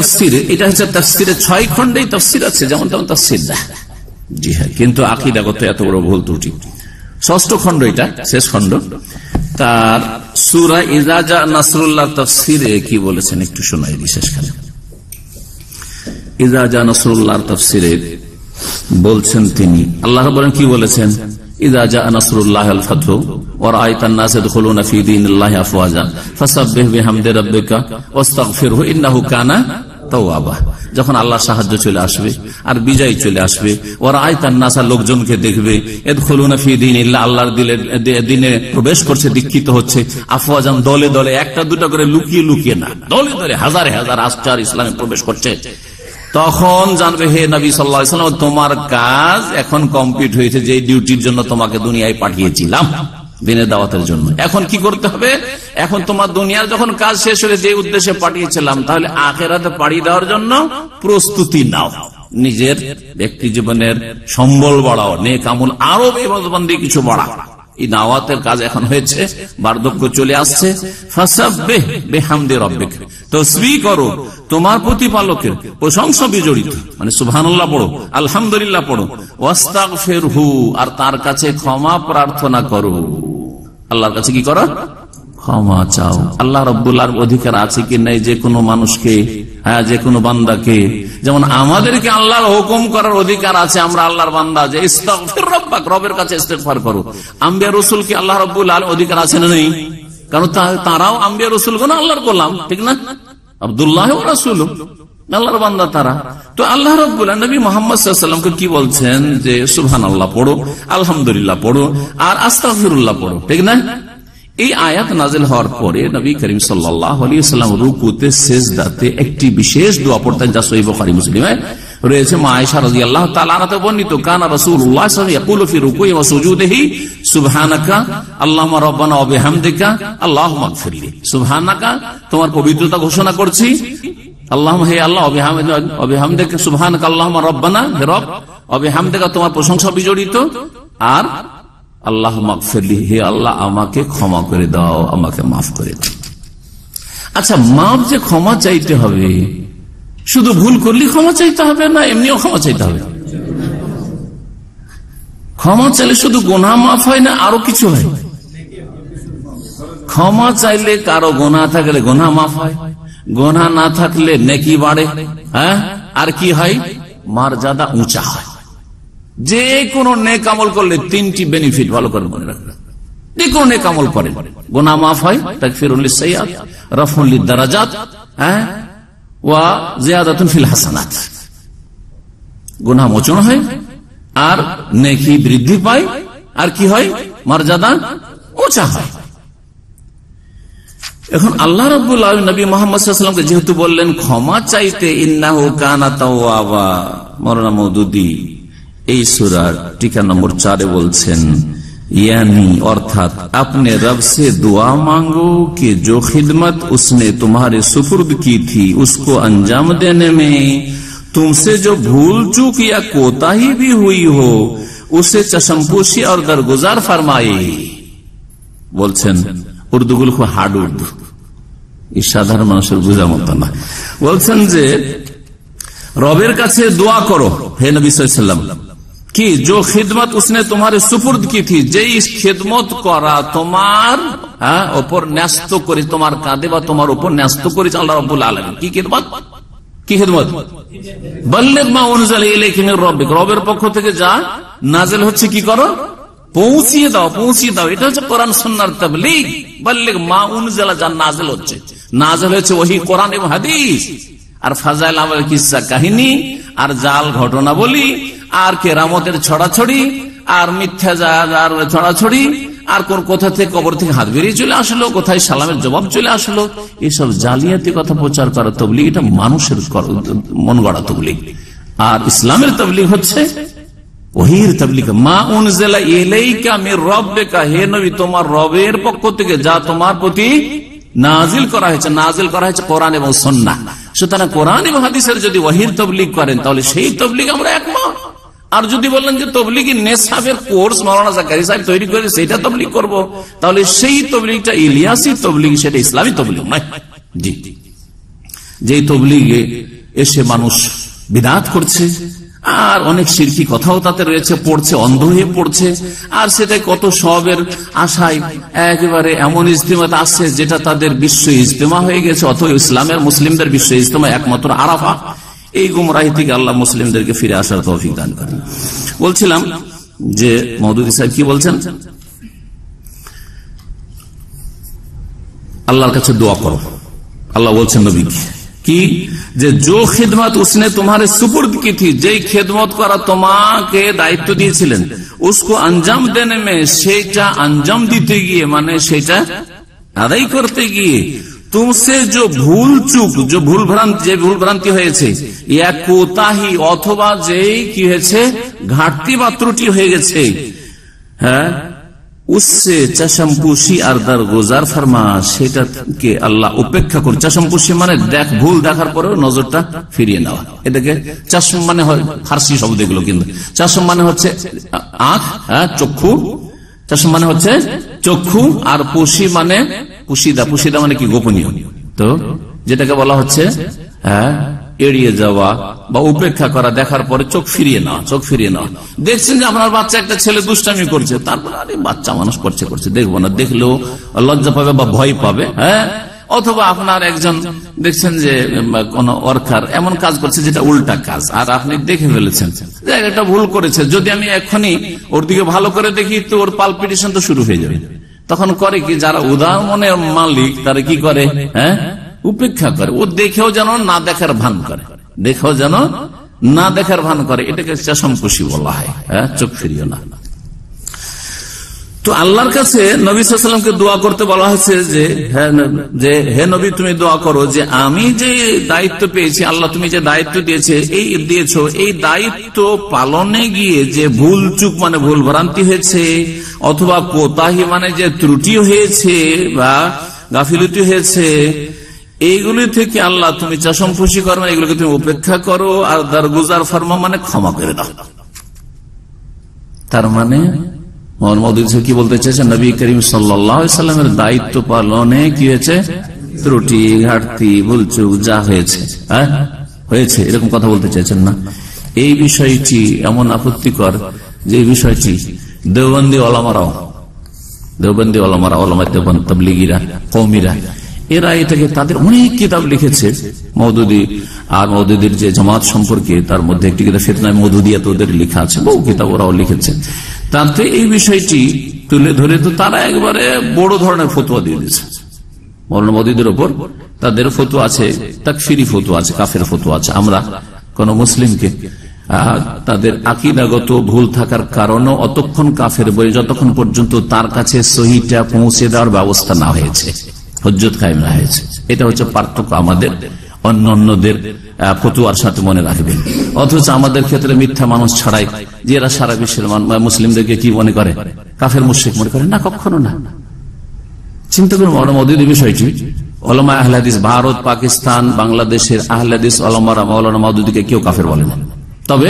তফসিরে, এটা হচ্ছে তফসিরে ছয় খন্ডেই তফসির আছে, যেমন তেমন তফসির জি হ্যাঁ কিন্তু আকিদাগত এত বড় ভুল ত্রুটি। ষষ্ঠ খণ্ড এটা, শেষ খণ্ড। তার সুরা ইজাজা নাসরুল্লাহ তফসিরে কি বলেছেন একটু শোনাই বিশেষ খানে ইজাজা নাসরুল্লাহ তফসিরে বলছেন তিনি, আল্লাহ বলেন কি বলেছেন? ইজাজা নাসরুল্লাহ আল ফাতহু ورأيت الناس يدخلون في دين الله أفواجا فسبح بحمد ربك واستغفره إنه كان তওয়াবা যখন আল্লাহ সাহায্য চলে আসবে আর বিজয় চলে আসবে ওরা আয়তান নাসা লোকজনকে দেখবে এদ খুলুনা ফি দিন ইল্লা আল্লাহর দিনে প্রবেশ করছে দীক্ষিত হচ্ছে আফওয়াজান দলে দলে একটা দুটা করে লুকিয়ে লুকিয়ে না দলে দলে হাজারে হাজার আস্টার ইসলামে প্রবেশ করছে তখন জানবে হে নবী সাল্লাম তোমার কাজ এখন কমপ্লিট হয়েছে যে ডিউটির জন্য তোমাকে দুনিয়ায় পাঠিয়েছিলাম, দিনের দাওয়াতের জন্য। এখন কি করতে হবে? এখন তোমার দুনিয়ার যখন কাজ শেষ হলে যে উদ্দেশ্যে পাঠিয়েছিলাম, তাহলে আখেরাতে পাড়ি দেওয়ার জন্য প্রস্তুতি নাও। নিজের ব্যক্তি জীবনের সম্বল বাড়াও, নেক আমল, আরও বেবন্দি কিছু বাড়া এই দাওয়াতের কাজ এখন হয়েছে, বার্ধক্য চলে আসছে। করো, তোমার প্রতিপালকের প্রশংসা বিজড়িত। মানে সুবহানাল্লাহ পড়ো, আলহামদুলিল্লাহ পড়ো। ওয়াস্তাক ফের হু আর তার কাছে ক্ষমা প্রার্থনা করো। আল্লাহর কাছে কি করো? ক্ষমা চাও। আল্লাহ রব্বুল্লার অধিকার আছে কি নাই? যে কোনো মানুষকে যে কোনো বান্দাকে। যেমন আমাদেরকে আল্লাহর হুকুম করার অধিকার আছে, আমরা আল্লাহর বান্দা যে রবের কাছে ইস্তেফার করো। আম্বিয়া রসুল কি আল্লাহ আল অধিকার আছে না নেই? কারণ তারাও আম্বিয়া রসুল কোন আল্লাহর করলাম ঠিক না? আবদুল্লাহ রসুল, আল্লাহর বান্দা তারা। তো আল্লাহ রব্বুল্লাহ নবী মোহাম্মদকে কি বলছেন? যে সুহান আল্লাহ পড়ো, আলহামদুলিল্লাহ পড়ো, আর আস্তাফিরুল্লাহ পড়ো, ঠিক না? এই আয়াত নাজেল হওয়ার পরে নবী করিম সাল্লাম রুকুতে শেষ দাতে একটি বিশেষ দোয়া পড়তেন যা সহি বখারি মুসলিমে রয়েছে। মা আয়সা রাজি আল্লাহ তালাতে বর্ণিত, কানা রসুল্লাহ আল্লাহ রব্বানা অবিহামদিকা আল্লাহ মাগফিরলি তোমার পবিত্রতা ঘোষণা করছি। আল্লাহ হে আল্লাহ তোমার প্রশংসা বিজড়িত। আর আল্লাহ মাগফিরলি হে আল্লাহ, আমাকে ক্ষমা করে দাও, আমাকে মাফ করে দাও। আচ্ছা মাফ যে ক্ষমা চাইতে হবে, শুধু ভুল করলে ক্ষমা চাইতে হবে না, এমনিও ক্ষমা চাইতে হবে? ক্ষমা চাইলে শুধু গোনা মাফ হয় না, আরও কিছু হয়? ক্ষমা চাইলে কারও গোনা থাকলে গোনা মাফ হয়, গোনা না থাকলে নেকি বাড়ে হ্যাঁ? আর কি হয়? মর্যাদা উঁচা হয়। যে কোনো নেক আমল করলে তিনটি বেনিফিট ভালো করে মনে রাখবে। যে কোনো নেক আমল গোনা মাফ হয় সৈয়াদ রফুল্লি দারাজাত আর নেকি বৃদ্ধি পায়, আর কি হয়? মর্যাদা উঁচা হয়। এখন আল্লাহ রব্বুল নবী মোহাম্মদকে যেহেতু বললেন, ক্ষমা চাইতে ইন্নাহু কানা তাওয়াবা মরনা মৌদুদি এই সুরার টিকা নম্বর চারে বলছেন यानी अर्थात अपने रब से दुआ मांगो कि जो खिदमत उसने तुम्हारे सुपुर्द की थी उसको अंजाम देने में तुमसे जो भूल चूक या कोताही भी हुई हो उसे चशमपोशी और दरगुजार फरमाए বলছেন উর্দুগুলো খুব হার্ড উর্দু এই সাধারণ মানুষের বোঝা মতো না বলছেন যে রবের কাছে দোয়া করো হে নবী সাল্লাম কি जो खिदमत उसने तुम्हारे सुपुर्द की थी যেই খেদমত করা তোমার ওপর ন্যস্ত করে তোমার কাঁধে বা তোমার উপর ন্যস্ত করেছে আল্লাহ রব্বুল আলম কি খেদমত কি খেদমত বল্লেক মা অনুজাল রবিক রবের পক্ষ থেকে যা নাজেল হচ্ছে কি করো পৌঁছিয়ে দাও পৌঁছিয়ে দাও এটা হচ্ছে কোরআন সন্ন্যার তবলিগ বল্লেক মা অনুজালা যা নাজেল হচ্ছে নাজেল হচ্ছে ওহি কোরআন এবং হাদিস আর ফাজাইল আমার কিসা কাহিনী, আর জাল ঘটনা বলি, আর কেরামতের ছড়াছড়ি, আর মিথ্যা আর ছড়াছড়ি, আর কোন কোথা থেকে কবর থেকে হাত বেরিয়ে চলে আসলো, কোথায় সালামের জবাব চলে আসলো, এসব জালিয়াতি কথা প্রচার করা তবলিগ এটা মানুষের মন গড়া তবলিগ। আর ইসলামের তবলিগ হচ্ছে ওহির তবলিগ। মা উনজেলা এলেইকা মের রব্বেকা, হে নবী, তোমার রবের পক্ষ থেকে যা তোমার প্রতি নাজিল করা হয়েছে, নাজিল করা হয়েছে কোরআন এবং সন্না সুতরাং কোরআন এবং হাদিসের যদি ওহির তবলিগ করেন, তাহলে সেই তবলিগ আমরা একমত। আর যদি বললেন যে তবলিগি নেশাবের কোর্স মৌলানা জাকারি সাহেব তৈরি করে সেটা তবলিগ করব। তাহলে সেই তবলিগটা ইলিয়াসি তবলিগ, সেটা ইসলামী তবলিগ নয়। জি। যে তবলিগে এসে মানুষ বিদাত করছে আর অনেক সিরকি কথাও তাতে রয়েছে, পড়ছে, অন্ধ হয়ে পড়ছে। আর সেটা কত সবের আশায় একেবারে এমন ইজতেমাত আসছে যেটা তাদের বিশ্ব ইজতেমা হয়ে গেছে, অথবা ইসলামের মুসলিমদের বিশ্ব ইজতেমা, একমাত্র আরাফা। এই গুমরাহি থেকে আল্লাহ মুসলিমদেরকে ফিরে আসার তৌফিক দান করেন। বলছিলাম যে মৌদুদি সাহেব কি বলছেন? আল্লাহর কাছে দোয়া করো। আল্লাহ বলছেন নবীকে। কি? যে জো খিদমত উসনে সুপুর্দ কি থি, যেই খেদমত করা তোমাকে দায়িত্ব দিয়েছিলেন, উসকো আঞ্জাম দেনে মে আঞ্জাম দিতে গিয়ে মানে সেটা করতে গিয়ে, তুমসে যে ভুল চুক, যে ভুল ভ্রান্তি, যে ভুল ভ্রান্তি হয়েছে কোতাহি অথবা যে কি হয়েছে, ঘাটতি বা ত্রুটি হয়ে গেছে হ্যাঁ? উসে চাষামপুষি আর দার গোজার ফার্মা, সেটাকে আল্লাহ উপেক্ষা করে মানে দেখ, ভুল দেখার পরেও নজরটা ফিরিয়ে নেওয়া। এটাকে মানে হয় ফার্সি শব্দ এগুলো কিন্তু। মানে হচ্ছে হ্যাঁ চক্ষু। মানে হচ্ছে চক্ষু, আর পুষি মানে পুষিদা পুষিদা মানে কি গোপনীয়? তো যেটাকে বলা হচ্ছে হ্যাঁ এড়িয়ে যাওয়া বা উপেক্ষা করা, দেখার পরে চোখ ফিরিয়ে নেওয়া, চোখ ফিরিয়ে নেওয়া। দেখছেন যে আপনার বাচ্চা একটা ছেলে দুষ্টামি করছে, তারপর আরে বাচ্চা মানুষ করছে করছে, দেখব না, দেখলেও লজ্জা পাবে বা ভয় পাবে হ্যাঁ? অথবা আপনার একজন, দেখছেন যে কোন ওয়ার্কার এমন কাজ করছে যেটা উল্টা কাজ, আর আপনি দেখে ফেলেছেন। একটা ভুল করেছে, যদি আমি এখনই ওর দিকে ভালো করে দেখি, তো ওর পালপিটেশন তো শুরু হয়ে যাবে। তখন করে কি, যারা উদাহরণের মালিক, তারা কি করে হ্যাঁ? উপেক্ষা করে। ও দেখেও যেন না দেখার ভান করে। দেখেও যেন না দেখার ভান করে। এটাকে চশমকুশি বলা হয়। হ্যাঁ চোখ ফিরিও না। তো আল্লাহর কাছে নবী সাল্লামকে দোয়া করতে বলা হয়েছে যে যে হে নবী, তুমি দোয়া করো যে আমি যে দায়িত্ব পেয়েছি, আল্লাহ তুমি যে দায়িত্ব দিয়েছে, এই দিয়েছ, এই দায়িত্ব পালনে গিয়ে যে ভুল চুক মানে ভুল ভ্রান্তি হয়েছে, অথবা কোতাহি মানে যে ত্রুটি হয়েছে বা গাফিলতি হয়েছে এইগুলি থেকে আল্লাহ তুমি চাষম খুশি করো, এগুলোকে তুমি উপেক্ষা করো, আর দারগুজার ফার্মা মানে ক্ষমা করে দাও। তার মানে কি বলতে চাইছেন নবী করিম সাল্লামের দায়িত্ব পালনে কি হয়েছে? ত্রুটি, ঘাটতি, ভুলচুক যা হয়েছে হ্যাঁ? হয়েছে, এরকম কথা বলতে চাইছেন না। এই বিষয়টি এমন আপত্তিকর যে বিষয়টি দেওবন্দি ওলামারাও, দেওবন্দি ওলামারা ওলামা দেবন তবলিগিরা কৌমিরা এরা এটাকে তাদের অনেক কিতাব লিখেছে। মৌদুদি আর মৌদুদির যে জামাত সম্পর্কে তার মধ্যে একটি কিতাব ফেতনায় মৌদুদিয়া তো ওদের লেখা আছে, বহু কিতাব ওরাও লিখেছে। তাতে এই বিষয়টি তুলে ধরে তো তারা একবারে বড় ধরনের ফতুয়া দিয়ে দিয়েছে। মৌলানা মোদীদের ওপর তাদের ফতু আছে, তাকফিরি ফতু আছে, কাফের ফতু আছে। আমরা কোন মুসলিমকে তাদের আকিদাগত ভুল থাকার কারণে অতক্ষণ কাফের বই যতক্ষণ পর্যন্ত তার কাছে সহিটা পৌঁছে দেওয়ার ব্যবস্থা না হয়েছে। হজ্জত কায়েম হয়েছে। এটা হচ্ছে পার্থক্য আমাদের। অন্য অন্যদের ফতুয়ার সাথে মনে রাখবেন। অথচ আমাদের ক্ষেত্রে মিথ্যা মানুষ ছাড়াই যে এরা সারা বিশ্বের মুসলিমদেরকে কি মনে করে? কাফের মুশ্রিক মনে করে? না, কখনো না। চিন্তা করুন মৌলানা বিষয়টি। ওলামা আহলাদিস ভারত, পাকিস্তান, বাংলাদেশের আহলাদিস ওলামারা, মৌলানা মৌদুদিকে কেউ কাফের বলে না। তবে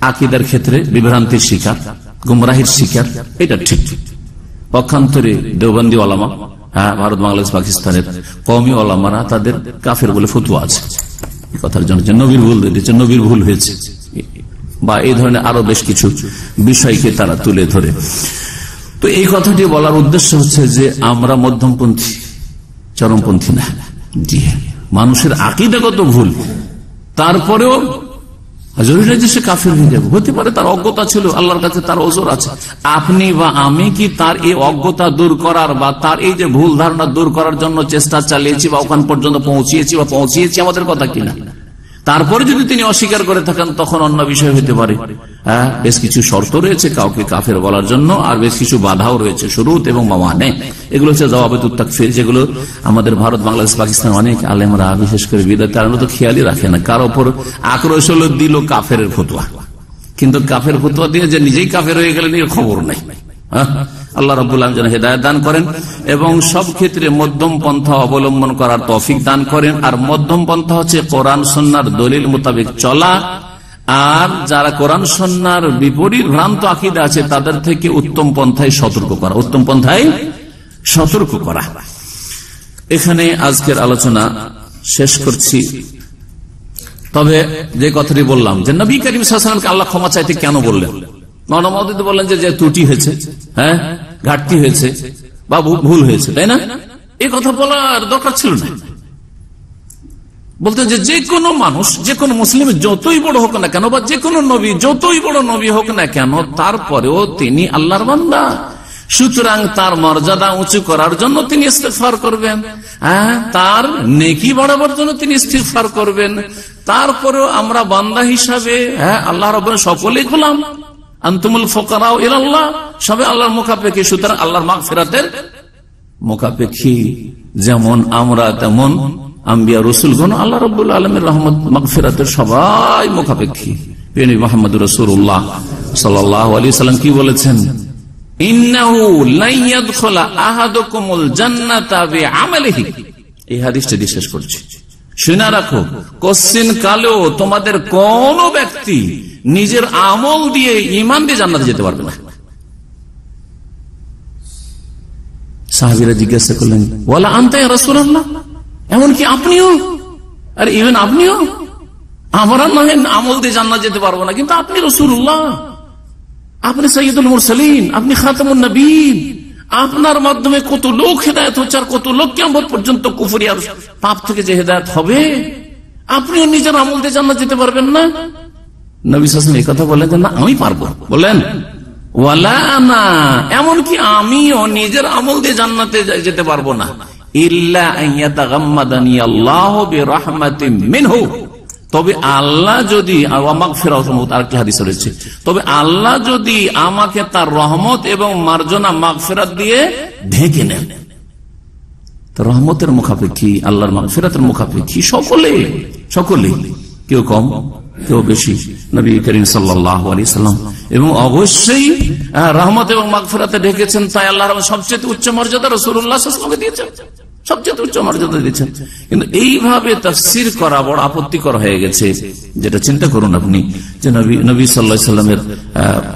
আকিদার ক্ষেত্রে বিভ্রান্তির শিকার, গুমরাহির শিকার, এটা ঠিক। পক্ষান্তরে দেওবন্দি হ্যাঁ ভারত, বাংলাদেশ, পাকিস্তানের কমি ওলামারা তাদের কাফের বলে ফতুয়া আছে। কথার জন্য নবীর ভুল দিয়েছে নবীর ভুল হয়েছে। বা এই ধরনের আরও বেশ কিছু বিষয়কে তারা তুলে ধরে। তো এই কথাটি বলার উদ্দেশ্য হচ্ছে যে আমরা মধ্যমপন্থী, চরমপন্থী না। জি মানুষের আকিদাগত ভুল। তারপরেও জরুরি সে কাফের হয়ে যাবে। হতে পারে তার অজ্ঞতা ছিল, আল্লাহর কাছে তার ওজোর আছে। আপনি বা আমি কি তার এই অজ্ঞতা দূর করার বা তার এই যে ভুল ধারণা দূর করার জন্য চেষ্টা চালিয়েছি বা ওখান পর্যন্ত পৌঁছিয়েছি বা পৌঁছিয়েছি আমাদের কথা কিনা তারপরে যদি তিনি অস্বীকার করে থাকেন, তখন অন্য বিষয় হতে পারে। হ্যাঁ বেশ কিছু শর্ত রয়েছে কাউকে কাফের বলার জন্য, আর বেশ কিছু বাধাও রয়েছে, শুরুত এবং মামানে। এগুলো হচ্ছে জবাবে তুত্তাকফির যেগুলো আমাদের ভারত, বাংলাদেশ পাকিস্তান অনেক আলেমরা, বিশেষ করে বিদায় তারা তো খেয়ালই রাখে না। কার ওপর আক্রোশ হলো দিল কাফের ফতুয়া। কিন্তু কাফের ফতুয়া দিয়ে যে নিজেই কাফের হয়ে গেলেন, এর খবর নাই। আল্লাহ রবুল্লাহ যেন হেদায়ত দান করেন এবং সব ক্ষেত্রে মধ্যম পন্থা অবলম্বন করার তফিক দান করেন। আর মধ্যম পন্থা হচ্ছে কোরআন সন্ন্যার দলিল মোতাবেক চলা আর যারা কোরআন সন্ন্যার বিপরীত ভ্রান্ত আকিদা আছে, তাদের থেকে উত্তম পন্থায় সতর্ক করা। উত্তম পন্থায় সতর্ক করা। এখানে আজকের আলোচনা শেষ করছি। তবে যে কথাটি বললাম, যে নবী করিম সাল্লামকে আল্লাহ ক্ষমা চাইতে কেন বললেন? মহদুদ বললেন যে ত্রুটি হয়েছে হ্যাঁ ঘাটতি হয়েছে বা ভুল হয়েছে, তাই না? এই কথা বলার দরকার ছিল না। বলতে যে যে কোনো মানুষ, যে কোনো মুসলিম যতই বড় হোক না কেন, বা যে কোনো নবী যতই বড় নবী হোক না কেন, তারপরেও তিনি আল্লাহর বান্দা। সুতরাং তার মর্যাদা উঁচু করার জন্য তিনি ইস্তেফার করবেন। হ্যাঁ তার নেকি বাড়াবার জন্য তিনি ইস্তেফার করবেন। তারপরেও আমরা বান্দা হিসাবে হ্যাঁ আল্লাহ রব সকলেই গোলাম। আন্তমুল ফোকারাও আল্লাহ সবে আল্লাহর মুখাপেক্ষি। সুতরাং আল্লাহর মাগ ফেরাতের মোকাপেক্ষী যেমন আমরা, তেমন আম্বিয়া রসুলগণ আল্লাহ রব্বুল আলমের রহমত মকফিরাতের সবাই মোকাপেক্ষী মোহাম্মদ সাল্লাহ আলী সাল্লাম কি বলেছেন? তোমাদের কোন ব্যক্তি নিজের আমল দিয়ে ইমান দিয়ে জান্নাতে যেতে পারবে না। সাহাবিরা জিজ্ঞাসা করলেন, ওয়ালা আনতে রসুল্লাহ এমনকি আপনিও? আর ইভেন আপনিও? আমরা নয় আমল দিয়ে জান্নাত যেতে পারব না, কিন্তু আপনি রসুল্লাহ আপনি সৈয়দুল মুরসালিন, আপনি খাতামুন নবীন। আপনার মাধ্যমে কত লোক হেদায়ত হচ্ছে আর কত লোক কেমন পর্যন্ত কুফুরি আর পাপ থেকে যে হেদায়ত হবে? আপনিও নিজের আমল দিয়ে জান্নাত যেতে পারবেন না? নবী হাসান এই কথা বলেন না, আমি পারব। বললেন, ওয়ালা না, এমনকি আমিও নিজের আমল দিয়ে জান্নাতে যেতে পারব না। তবে আল্লাহ যদি তবে আল্লাহ যদি আমাকে তার রহমত এবং মার্জনা মাগ ফেরাত দিয়ে ঢেকে নেন রহমতের মুখাপেক্ষী, আল্লাহর ফেরাতের মুখাপেক্ষী সকলে সকলে কেউ কম, কেউ বেশি, নবী করিম সাল্লাম। এবং অবশ্যই রহমত এবং মাগফিরাতে ঢেকেছেন, তাই আল্লাহ সবচেয়ে উচ্চ মর্যাদা রসুল্লাহ দিয়েছেন। সবচেয়ে উচ্চ মর্যাদা দিয়েছেন। কিন্তু এইভাবে তফসির করা বড় আপত্তিকর হয়ে গেছে, যেটা চিন্তা করুন আপনি, যে নবী নবী সাল্লাহ সাল্লামের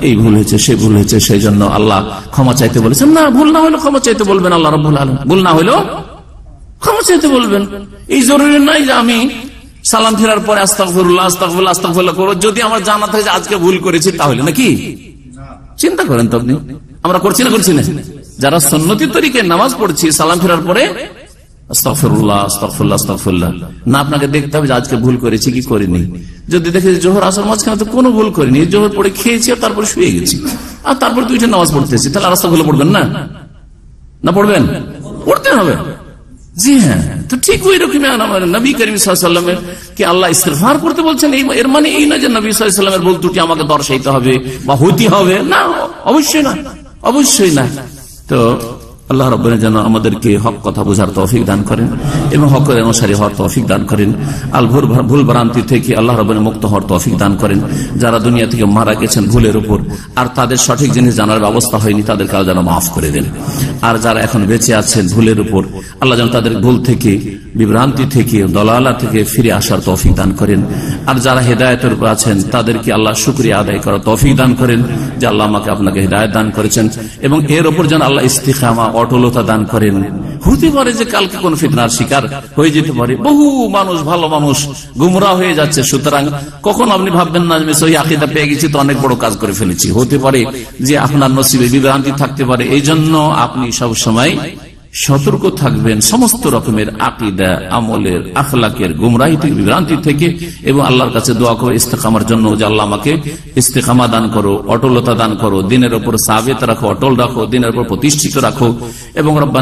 এই ভুল হয়েছে সে ভুল হয়েছে, সেই জন্য আল্লাহ ক্ষমা চাইতে বলেছেন। না, ভুল না হলে ক্ষমা চাইতে বলবেন আল্লাহ রবুল আলম ভুল না হলেও ক্ষমা চাইতে বলবেন। এই জরুরি নাই যে আমি সালাম ফেরার পরে আস্তাফুল্লাহ আস্তাফুল্লাহ আস্তাফুল্লাহ করব যদি আমার জানা থাকে যে আজকে ভুল করেছি, তাহলে নাকি? চিন্তা করেন তো আপনি। আমরা করছি না করছি না। যারা সন্ন্যতির তরিকে নামাজ পড়ছি, সালাম ফেরার পরে না, আপনাকে দেখতে হবে যে আজকে ভুল করেছি, কি যদি দেখে জোহর কোনো ভুল করিনি। জোহর পড়ে খেয়েছি আর শুয়ে গেছি। আর নামাজ তাহলে পড়বেন না? না পড়বেন? পড়তে হবে। জি হ্যাঁ তো ঠিক নবী আল্লাহ করতে বলছেন? এর মানে এই না যে নবী সাল্লামের ত্রুটি আমাকে দর্শাইতে হবে বা হইতে হবে। না, অবশ্যই না। অবশ্যই না। তো আল্লাহ রব্বানি যেন আমাদেরকে হক কথা বোঝার তৌফিক দান করেন এবং হকের অনুসারী হওয়ার তৌফিক দান করেন। আল ভুল ভুল ভ্রান্তি থেকে আল্লাহ রব্বানি মুক্ত হওয়ার তৌফিক দান করেন। যারা দুনিয়া থেকে মারা গেছেন ভুলের উপর, আর তাদের সঠিক জিনিস জানার ব্যবস্থা হয়নি তাদের কারও যেন মাফ করে দেন। আর যারা এখন বেঁচে আছেন ভুলের উপর, আল্লাহ যেন তাদের ভুল থেকে বিভ্রান্তি থেকে, দলালা থেকে ফিরে আসার তৌফিক দান করেন। আর যারা হেদায়তের উপর আছেন, তাদেরকে আল্লাহ শুক্রিয়া আদায় করার তৌফিক দান করেন, যে আল্লাহ আমাকে আপনাকে হেদায়ত দান করেছেন। এবং এর ওপর যেন আল্লাহ ইস্তিকামা অটলতা দান করেন। হতে পারে যে কালকে কোন ফিতনার শিকার হয়ে যেতে পারে। বহু মানুষ, ভালো মানুষ গুমরা হয়ে যাচ্ছে। সুতরাং কখন আপনি ভাববেন না আমি সহি আকিদা পেয়ে গেছি, তো অনেক বড় কাজ করে ফেলেছি। হতে পারে যে আপনার নসিবে বিভ্রান্তি থাকতে পারে। এই জন্য আপনি সব সময় সতর্ক থাকবেন সমস্ত রকমের আকিদা, আমলের, আখলাকের গুমরাহি থেকে বিভ্রান্তি থেকে এবং আল্লাহর কাছে দোয়া করো, ইস্তেকামার জন্য যে আল্লাহ আমাকে ইস্তেকামা দান করো, অটলতা দান করো, দিনের ওপর সাবেত রাখো, অটল রাখো, দিনের উপর প্রতিষ্ঠিত রাখো এবং রব্বান